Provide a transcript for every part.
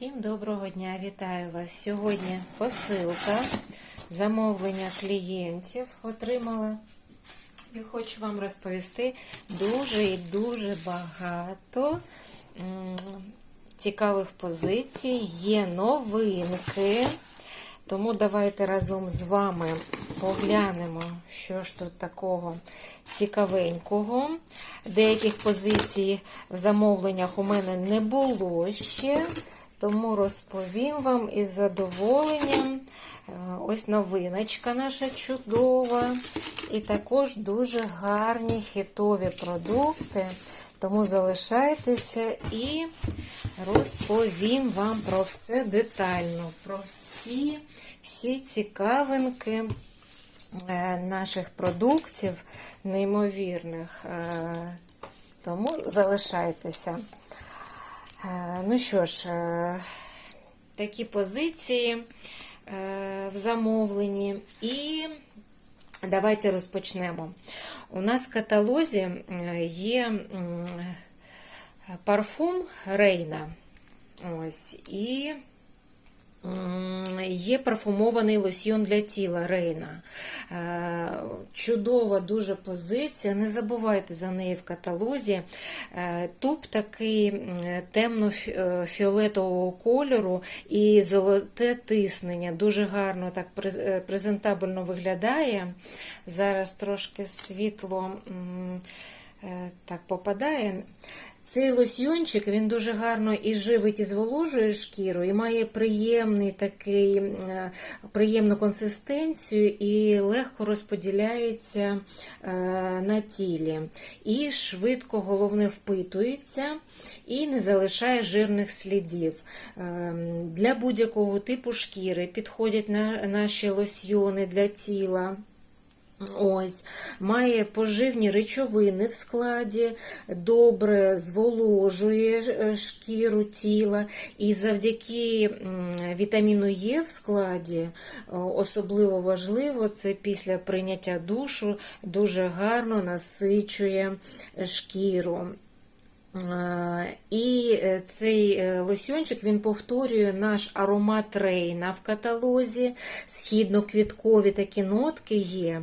Всім доброго дня, вітаю вас. Сьогодні посилка, замовлення клієнтів отримала. І хочу вам розповісти дуже і дуже багато цікавих позицій. Є новинки. Тому давайте разом з вами поглянемо, що ж тут такого цікавенького. Деяких позицій в замовленнях у мене не було ще, тому розповім вам із задоволенням. Е, Ось новиночка наша чудова. І також дуже гарні хітові продукти. Тому залишайтеся і розповім вам про все детально, про всі, всі цікавинки е, наших продуктів, неймовірних. Е, Тому залишайтеся. Е, Ну що ж, е, такі позиції е, в замовленні. І давайте розпочнемо. У нас в каталозі є парфум Рейна. Ось, і є парфумований лосьйон для тіла Рейна. Е, Чудова дуже позиція. Не забувайте за неї в каталозі. Е, Туб такий темно-фіолетового кольору і золоте тиснення. Дуже гарно так е, презентабельно виглядає. Зараз трошки світло е, так попадає. Цей лосьйончик він дуже гарно і живить, і зволожує шкіру, і має приємний такий, е, приємну консистенцію і легко розподіляється е, на тілі. І швидко, головне, впитується і не залишає жирних слідів. Е, Для будь-якого типу шкіри підходять наші лосьйони для тіла. Ось, має поживні речовини в складі, добре зволожує е, шкіру тіла, і завдяки вітаміну Е в складі, е, особливо важливо, це після прийняття душу дуже гарно насичує шкіру. Е, І е, цей е, лосьончик він повторює наш аромат Рейна в каталозі. Східно-квіткові такі нотки є.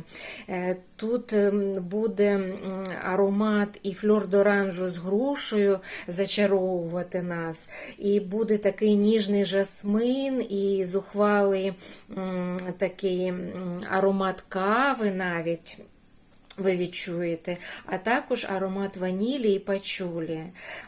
Тут ем, буде аромат і фльор доранжу з грушею зачаровувати нас. І буде такий ніжний жасмин, і зухвалий такий аромат кави навіть ви відчуєте, а також аромат ванілі і пачулі.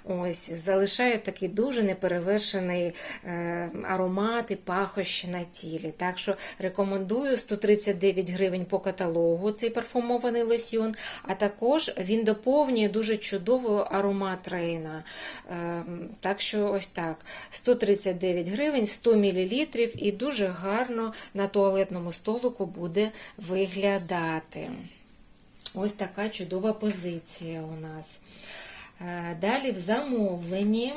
Ось, залишає такий дуже неперевершений е, аромат і пахощі на тілі. Так що рекомендую 139 гривень по каталогу цей парфумований лосьйон, а також він доповнює дуже чудово аромат Рейна. Е, так що ось так. 139 гривень, 100 мл і дуже гарно на туалетному столику буде виглядати. Ось така чудова позиція у нас. Е, Далі в замовленні.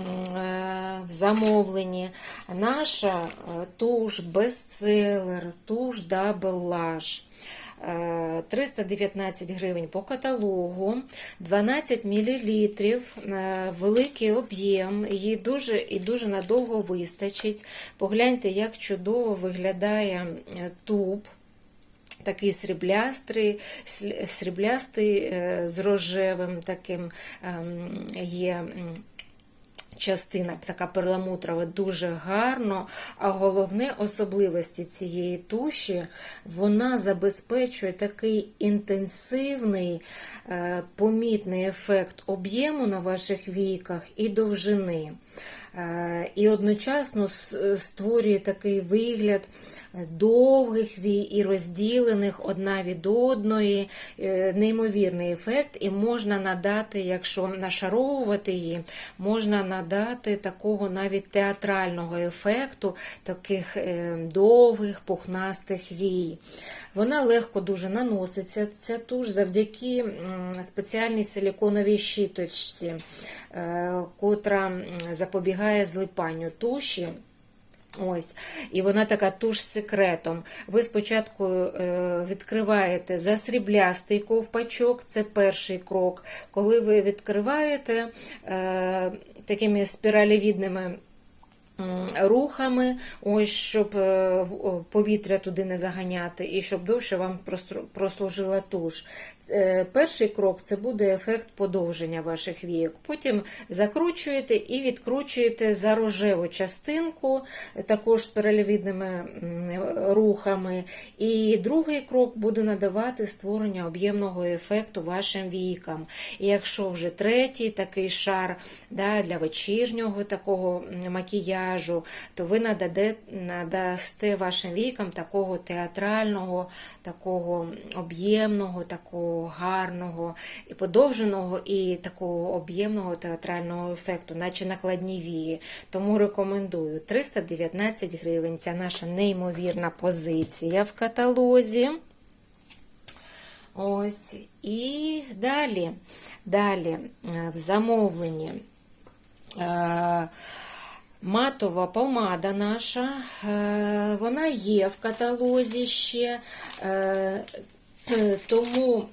е, В замовленні наша е, туш бестселер, туш. Е, 319 гривень по каталогу, 12 мл, великий об'єм, її дуже і дуже надовго вистачить. Погляньте, як чудово виглядає туб такий сріблястий, сріблястий е, з рожевим таким ем, є. Частина така перламутрова дуже гарно, а головне особливості цієї туші, вона забезпечує такий інтенсивний, е, помітний ефект об'єму на ваших віках і довжини. Е, І одночасно створює такий вигляд довгих вій і розділених одна від одної, е, неймовірний ефект, і можна надати, якщо нашаровувати її, можна надати такого навіть театрального ефекту, таких е, довгих пухнастих вій. Вона легко дуже наноситься, ця туш, завдяки спеціальній силіконовій щіточці, е, котра запобігає злипанню туші. Ось, і вона така туш з секретом. Ви спочатку е, відкриваєте засріблястий ковпачок, це перший крок. Коли ви відкриваєте е, такими спіралевідними рухами, ось щоб е, повітря туди не заганяти, і щоб довше вам прослужила туш. Е, Перший крок це буде ефект подовження ваших війок. Потім закручуєте і відкручуєте за рожеву частинку, також з перелівідними рухами. І другий крок буде надавати створення об'ємного ефекту вашим війкам. І якщо вже третій такий шар да, для вечірнього такого макіяжу, то ви надасте вашим війкам такого театрального, такого об'ємного, такого гарного і подовженого, і такого об'ємного театрального ефекту, наче накладні вії. Тому рекомендую 319 гривень. Ця наша неймовірна позиція в каталозі. Ось. І далі, далі е, в замовленні. Е, Матова помада наша, е, вона є в каталозі ще, тому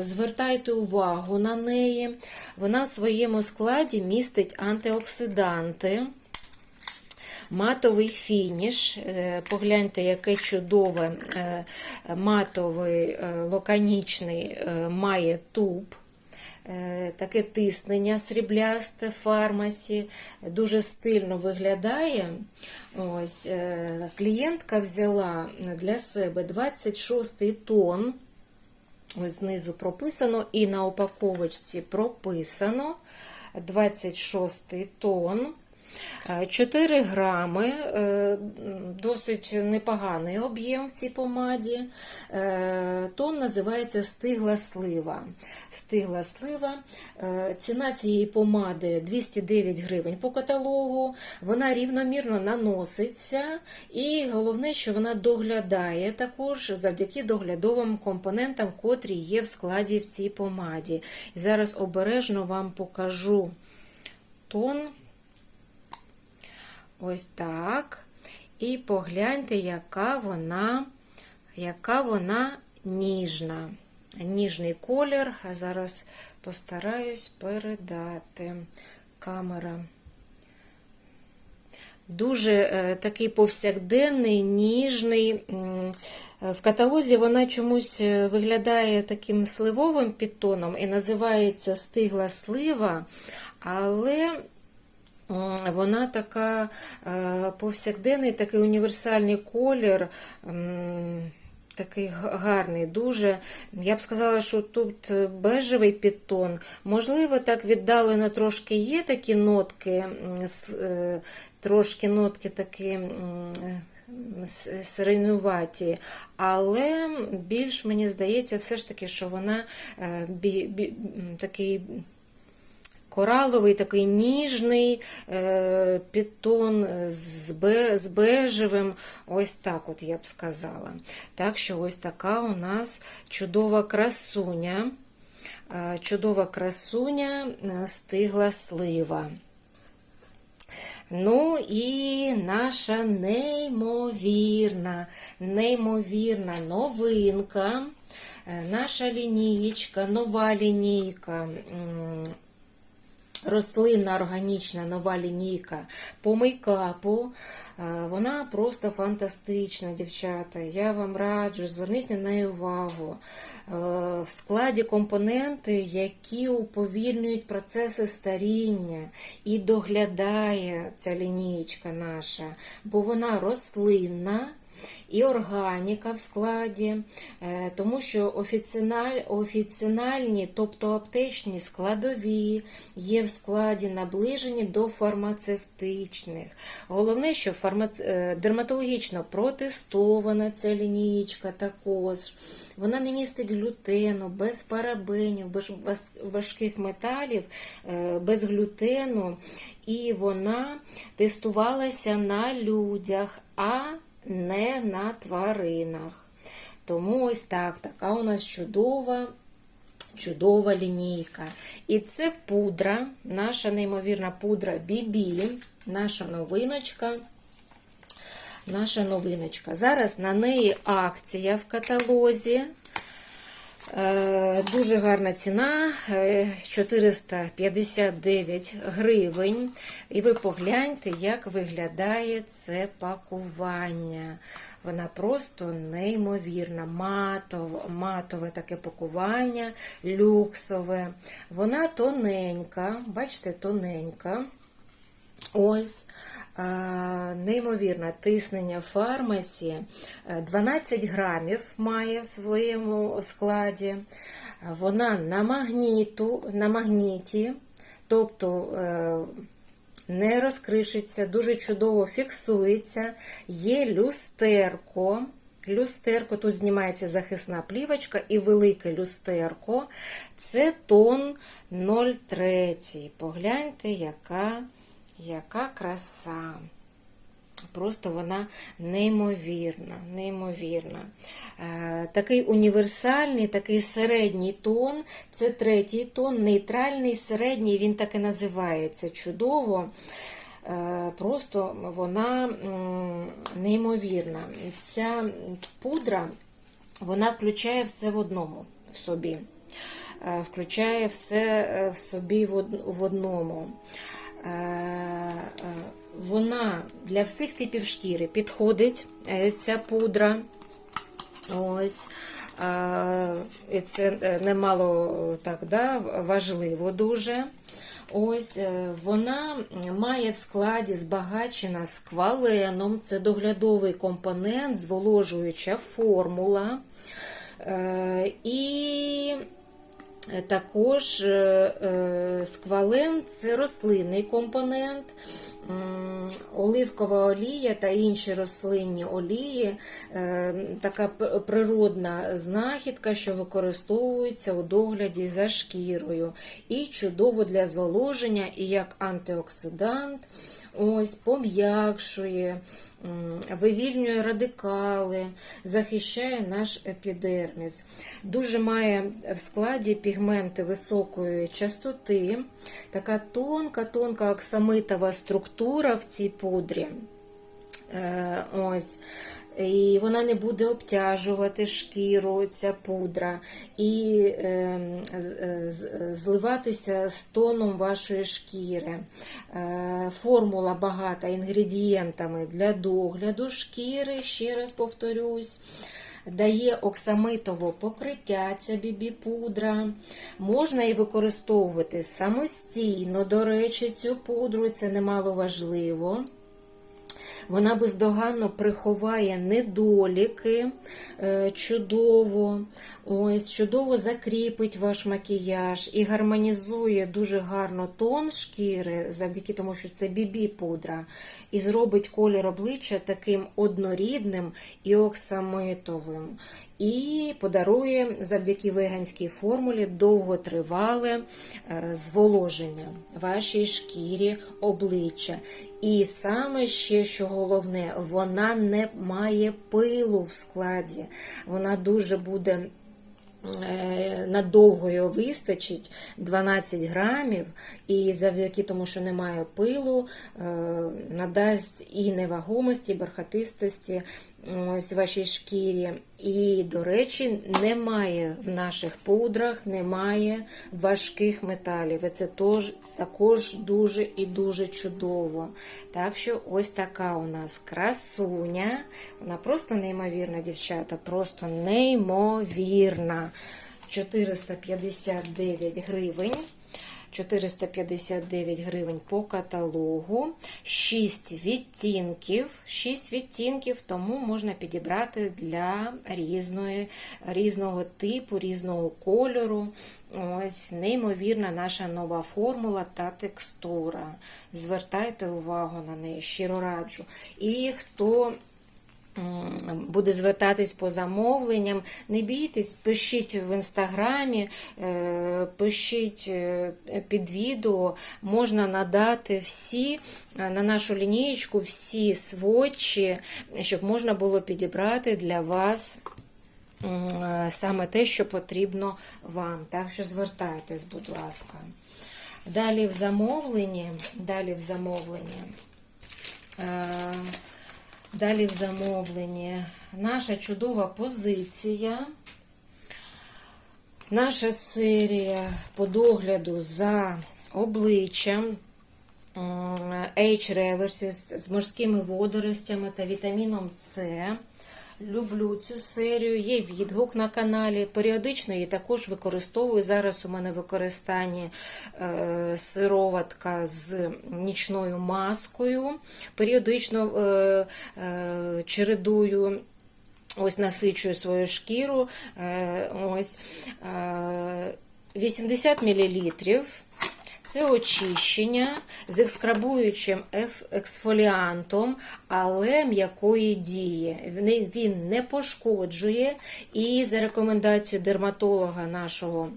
звертайте увагу на неї. Вона в своєму складі містить антиоксиданти. Матовий фініш. Е, Погляньте, яке чудове е, матовий е, лаконічний е, має туб. Е, Таке тиснення сріблясте фармасі, дуже стильно виглядає. Ось, е, Клієнтка взяла для себе 26 тон. Ось знизу прописано, і на упаковочці прописано 26 тон. 4 грами, е, досить непоганий об'єм в цій помаді. Е, Тон називається стигла слива. Стигла слива. Е, Ціна цієї помади 209 гривень по каталогу. Вона рівномірно наноситься, і головне, що вона доглядає також завдяки доглядовим компонентам, котрі є в складі в цій помаді. І зараз обережно вам покажу тон. Ось так. І погляньте, яка вона, яка вона ніжна. Ніжний колір. Зараз постараюсь передати камера. Дуже е, такий повсякденний, ніжний. Е, В каталозі вона чомусь е, виглядає таким сливовим підтоном і називається стигла слива, але Вона така е, повсякденний, такий універсальний колір, такий гарний, дуже. Я б сказала, що тут бежевий підтон. Можливо, так віддалено трошки є такі нотки, е, трошки нотки такі. сиренуваті, але більш мені здається, все ж таки, що вона е, такий кораловий, такий ніжний е, підтон з, бе, з бежевим, ось так от я б сказала. Так що ось така у нас чудова красуня, е, чудова красуня е, стигла слива. Ну і наша неймовірна, неймовірна новинка, наша лінієчка, нова лінійка. Рослинна органічна нова лінійка по мейкапу. Е, Вона просто фантастична, дівчата. Я вам раджу, зверніть на неї увагу. Е, В складі компоненти, які уповільнюють процеси старіння і доглядає ця лінійка наша, бо вона рослинна і органіка в складі, е, тому що офіціналь, офіціональні, тобто аптечні складові є в складі наближені до фармацевтичних. Головне, що фармац... е, дерматологічно протестована ця лінійка також. Вона не містить глютену, без парабенів, без важких металів, е, без глютену. І вона тестувалася на людях, а не на тваринах. Тому ось так, така у нас чудова. Чудова лінійка. І це пудра, наша неймовірна пудра Бібі, наша новиночка. Наша новиночка. Зараз на неї акція в каталозі. Е, Дуже гарна ціна е, 459 гривень. І ви погляньте, як виглядає це пакування. Вона просто неймовірна, матове, матове таке пакування, люксове. Вона тоненька, бачите, тоненька. Ось неймовірне тиснення фармасі. Е, 12 грамів має в своєму складі. Вона на магніту, на магніті, тобто е, не розкришиться, дуже чудово фіксується. Є люстерко. Люстерко, тут знімається захисна плівочка і велике люстерко. Це тон 0,3. Погляньте, яка. Яка краса. Просто вона неймовірна, неймовірна. Е, такий універсальний, такий середній тон, це третій тон, нейтральний середній, він так і називається чудово. Е, просто вона неймовірна. Ця пудра вона включає все в одному в собі. Е, включає все в собі в одному. Е, е, Вона для всіх типів шкіри підходить, е, ця пудра. Ось. Це немало так, да, важливо дуже. Ось вона має в складі збагачена скваленом, це доглядовий компонент, зволожуюча формула. І також е, е, сквален це рослинний компонент. Оливкова олія та інші рослинні олії е, така природна знахідка, що використовується у догляді за шкірою. І чудово для зволоження, і як антиоксидант. Ось пом'якшує, вивільнює радикали, захищає наш епідерміс. Дуже має в складі пігменти високої частоти, така тонка, тонка оксамитова структура в цій пудрі. Е, Ось. І вона не буде обтяжувати шкіру, ця пудра, і е, з- з- зливатися з тоном вашої шкіри. Е, формула багата інгредієнтами для догляду шкіри, ще раз повторюсь. Дає оксамитове покриття, ця бібі-пудра. Можна і використовувати самостійно. До речі, цю пудру це немало важливо. Вона бездоганно приховає недоліки е, чудово, ось, чудово закріпить ваш макіяж і гармонізує дуже гарно тон шкіри, завдяки тому, що це бібі-пудра, і зробить колір обличчя таким однорідним і оксамитовим. І подарує завдяки веганській формулі довготривале е, зволоження вашій шкірі обличчя. І саме ще, що головне, вона не має пилу в складі. Вона дуже буде. е, Надовго його вистачить 12 грамів, і завдяки тому, що немає пилу, е, надасть і невагомості, і бархатистості ось вашій шкірі. І, до речі, немає в наших пудрах, немає важких металів. І це також дуже і дуже чудово. Так що ось така у нас красуня. Вона просто неймовірна, дівчата, просто неймовірна. 459 гривень. 459 гривень по каталогу, 6 відтінків, 6 відтінків, тому можна підібрати для різної, різного типу, різного кольору. Ось неймовірна наша нова формула та текстура. Звертайте увагу на неї, щиро раджу. І хто буде звертатись по замовленням, не бійтесь, пишіть в інстаграмі, е, пишіть е, під відео, можна надати всі е, на нашу лінієчку, всі сводчі, щоб можна було підібрати для вас. Саме те, що потрібно вам. Так що звертайтесь, будь ласка. Далі в замовленні, далі в замовленні. Далі в замовленні наша чудова позиція. Наша серія по догляду за обличчям H Reverses з морськими водоростями та вітаміном С. Люблю цю серію, є відгук на каналі. Періодично її також використовую. Зараз у мене в використанні е, сироватка з нічною маскою. Періодично е, е, чередую. Ось насичую свою шкіру. Ось е, 80 мл. Це очищення з екскрабуючим ексфоліантом, але м'якої дії. Він- не пошкоджує і за рекомендацією дерматолога нашого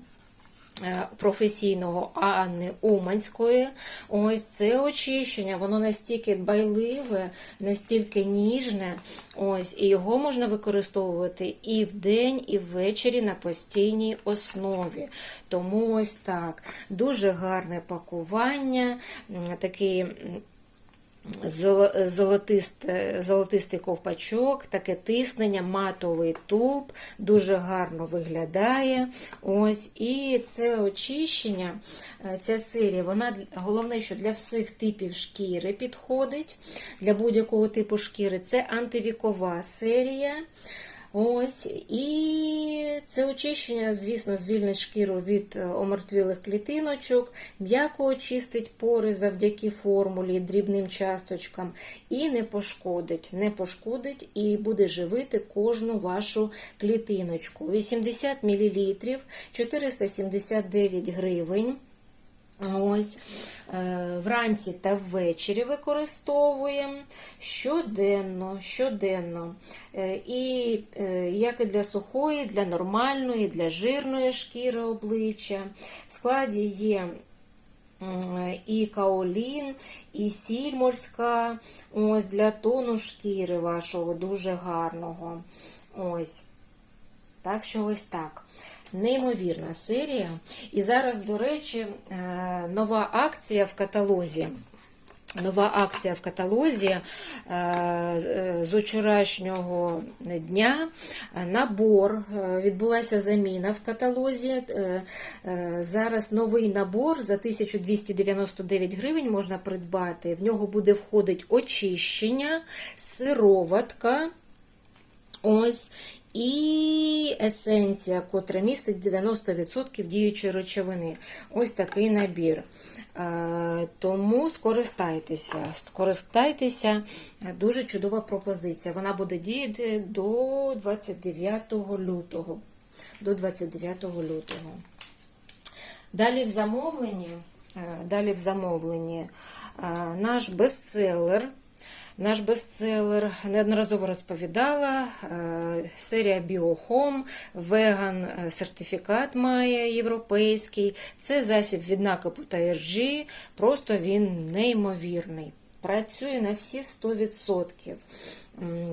професійного Анни Уманської. Ось це очищення, воно настільки дбайливе, настільки ніжне. Ось, і його можна використовувати і вдень, і ввечері на постійній основі. Тому ось так. Дуже гарне пакування, такий. Золотисте, золотистий ковпачок, таке тиснення, матовий туб, дуже гарно виглядає. Ось, і це очищення, е, ця серія, вона головне, що для всіх типів шкіри підходить, для будь-якого типу шкіри. Це антивікова серія. Ось, і це очищення, звісно, звільнить шкіру від е, омертвілих клітиночок, м'яко очистить пори завдяки формулі, дрібним часточкам, і не пошкодить, не пошкодить і буде живити кожну вашу клітиночку. 80 мл, 479 гривень. Ось е, вранці та ввечері використовуємо щоденно, щоденно. Е, І е, як і для сухої, для нормальної, для жирної шкіри обличчя. В складі є і каолін, і сіль морська, ось для тону шкіри вашого дуже гарного. Ось. Так що ось так. Неймовірна серія. І зараз, до речі, е, нова акція в каталозі. Нова акція в каталозі е, з вчорашнього дня. Набор е, відбулася заміна в каталозі. Зараз новий набор за 1299 гривень можна придбати. В нього буде входить очищення, сироватка. Ось. І есенція, котра містить 90% діючої речовини. Ось такий набір. Е, Тому скористайтеся. Скористайтеся, дуже чудова пропозиція. Вона буде діяти до 29 лютого. До 29 лютого. Далі в замовленні, е, далі в замовленні е, наш бестселер. Наш бестселер неодноразово розповідала. е, Серія Біохом, веган е, сертифікат має європейський. Це засіб від накипу та іржі. Просто він неймовірний. Працює на всі 100%.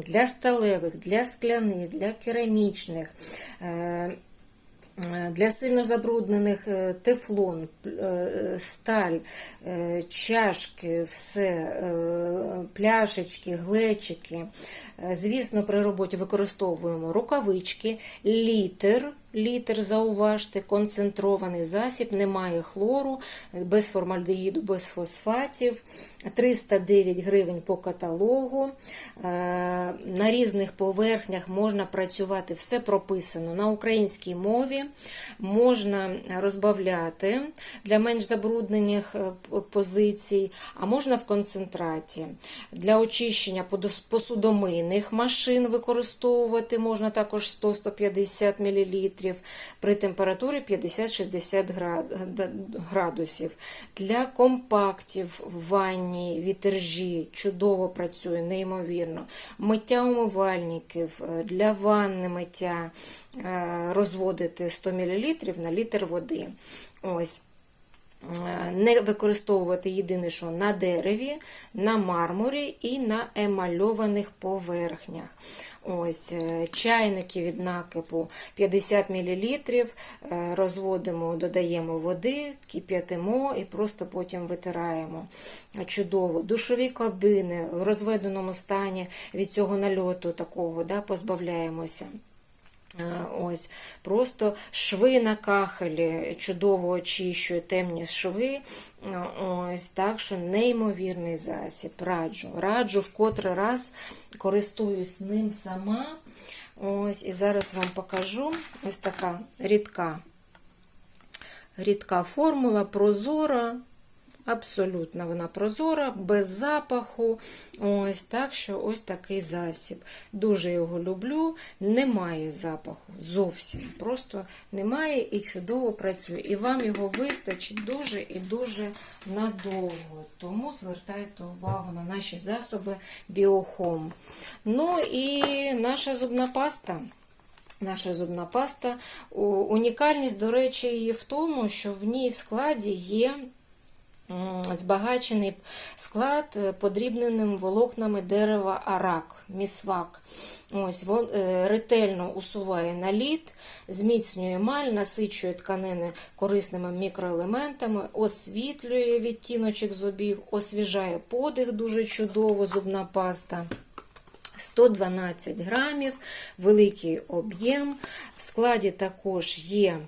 Для сталевих, для скляних, для керамічних. Е, для сильно забруднених е, тефлон, е, сталь, чашки, все, пляшечки, глечики. Звісно, при роботі використовуємо рукавички, літр. Літр, зауважте, концентрований засіб, немає хлору, без формальдегіду, без фосфатів, 309 гривень по каталогу. Е, На різних поверхнях можна працювати, все прописано на українській мові, можна розбавляти для менш забруднених е, позицій, а можна в концентраті. Для очищення посудомийних машин використовувати можна також 100-150 мл при температурі 50-60 градусів. Для компактів в ванні, вітержі чудово працює, неймовірно. Миття умивальників, е, для ванни миття е, розводити 100 мл на літр води. Ось. Е, Не використовувати єдине, що на дереві, на мармурі і на емальованих поверхнях. Ось е, чайники від накипу 50 мл, розводимо, додаємо води, кип'ятимо і просто потім витираємо. Чудово. Душові кабини в розведеному стані від цього нальоту такого да, позбавляємося. Е, Ось просто шви на кахелі чудово очищує темні шви. Е, Ось так що неймовірний засіб. Раджу. Раджу в котрий раз користуюсь ним сама. Ось, і зараз вам покажу ось така рідка, рідка формула, прозора. Абсолютно вона прозора, без запаху. Ось так що ось такий засіб. Дуже його люблю. Немає запаху. Зовсім. Просто немає і чудово працює. І вам його вистачить дуже і дуже надовго. Тому звертайте увагу на наші засоби Біохом. Ну і наша зубна паста. Наша зубна паста. Унікальність, до речі, її в тому, що в ній в складі є збагачений склад е, подрібненим волокнами дерева арак, місвак. Ось, вон, е, ретельно усуває наліт, зміцнює емаль, насичує тканини корисними мікроелементами, освітлює відтіночок зубів, освіжає подих дуже чудово, зубна паста. 112 грамів, великий об'єм. В складі також є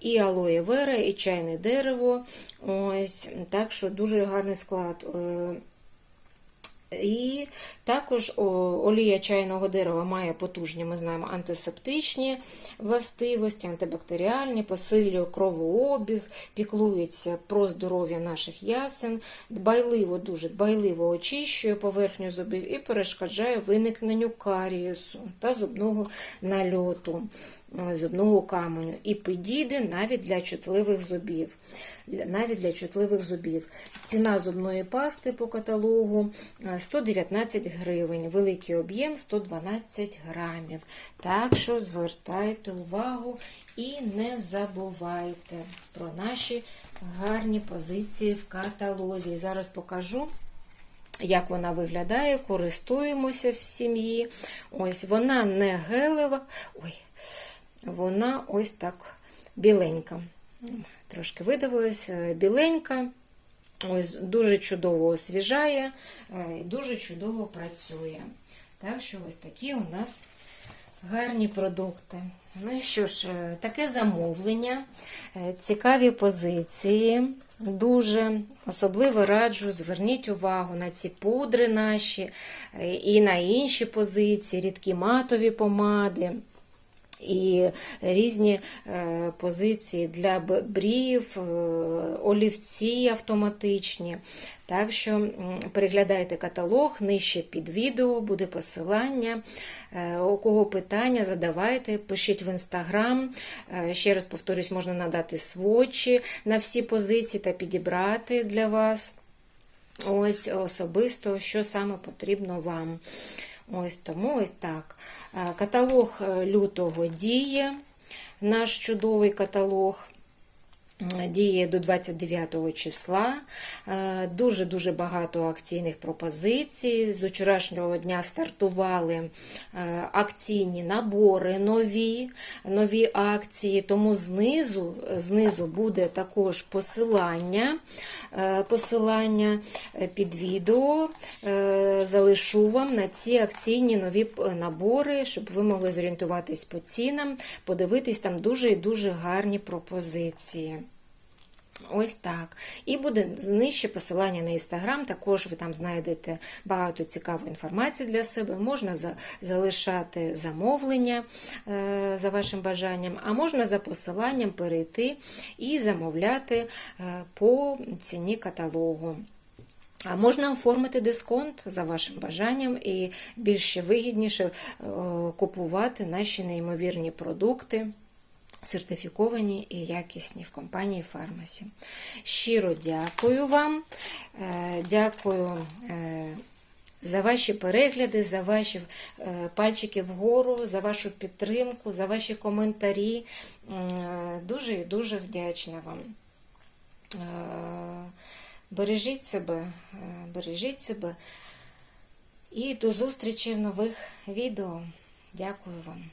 і алоє вера, і чайне дерево. Ось, так що дуже гарний склад. Е, І також олія чайного дерева має потужні, ми знаємо, антисептичні властивості, антибактеріальні, посилює кровообіг, піклується про здоров'я наших ясен, дбайливо, дуже дбайливо очищує поверхню зубів і перешкоджає виникненню карієсу та зубного нальоту, зубного каменю. І підійде навіть для чутливих зубів. Навіть для чутливих зубів. Ціна зубної пасти по каталогу е, 119 гривень, великий об'єм 112 грамів. Так що звертайте увагу і не забувайте про наші гарні позиції в каталозі. Зараз покажу. Як вона виглядає, користуємося в сім'ї. Ось вона не гелева, ой, вона ось так біленька. Трошки видавилась, е, біленька. Ось дуже чудово освіжає е, і дуже чудово працює. Так що ось такі у нас гарні продукти. Ну і що ж, е, таке замовлення, цікаві позиції. Дуже особливо раджу, зверніть увагу на ці пудри наші і на інші позиції, рідкі матові помади. І різні е, позиції для брів, е, олівці автоматичні. Так що переглядайте каталог, нижче під відео буде посилання. Е, У кого питання, задавайте, пишіть в інстаграм. Ще раз повторюсь, можна надати свочі на всі позиції та підібрати для вас. Ось особисто, що саме потрібно вам. Ось тому ось так. Е, Каталог е, лютого діє, наш чудовий каталог. Діє до 29 числа. Е, Дуже-дуже багато акційних пропозицій. З вчорашнього дня стартували е, акційні набори, нові, нові акції. Тому знизу, знизу буде також посилання, е, посилання під відео. Залишу вам на ці акційні нові набори, щоб ви могли зорієнтуватись по цінам, подивитись там дуже і дуже гарні пропозиції. Ось так. І буде нижче посилання на інстаграм. Також ви там знайдете багато цікавої інформації для себе. Можна за- залишати замовлення е, за вашим бажанням, а можна за посиланням перейти і замовляти е, по ціні каталогу. А можна оформити дисконт за вашим бажанням і більше вигідніше е, купувати наші неймовірні продукти. Сертифіковані і якісні в компанії Фармасі. Щиро дякую вам. Е, Дякую е, за ваші перегляди, за ваші е, пальчики вгору, за вашу підтримку, за ваші коментарі. Дуже і дуже вдячна вам. Бережіть себе, бережіть себе. І до зустрічі в нових відео. Дякую вам.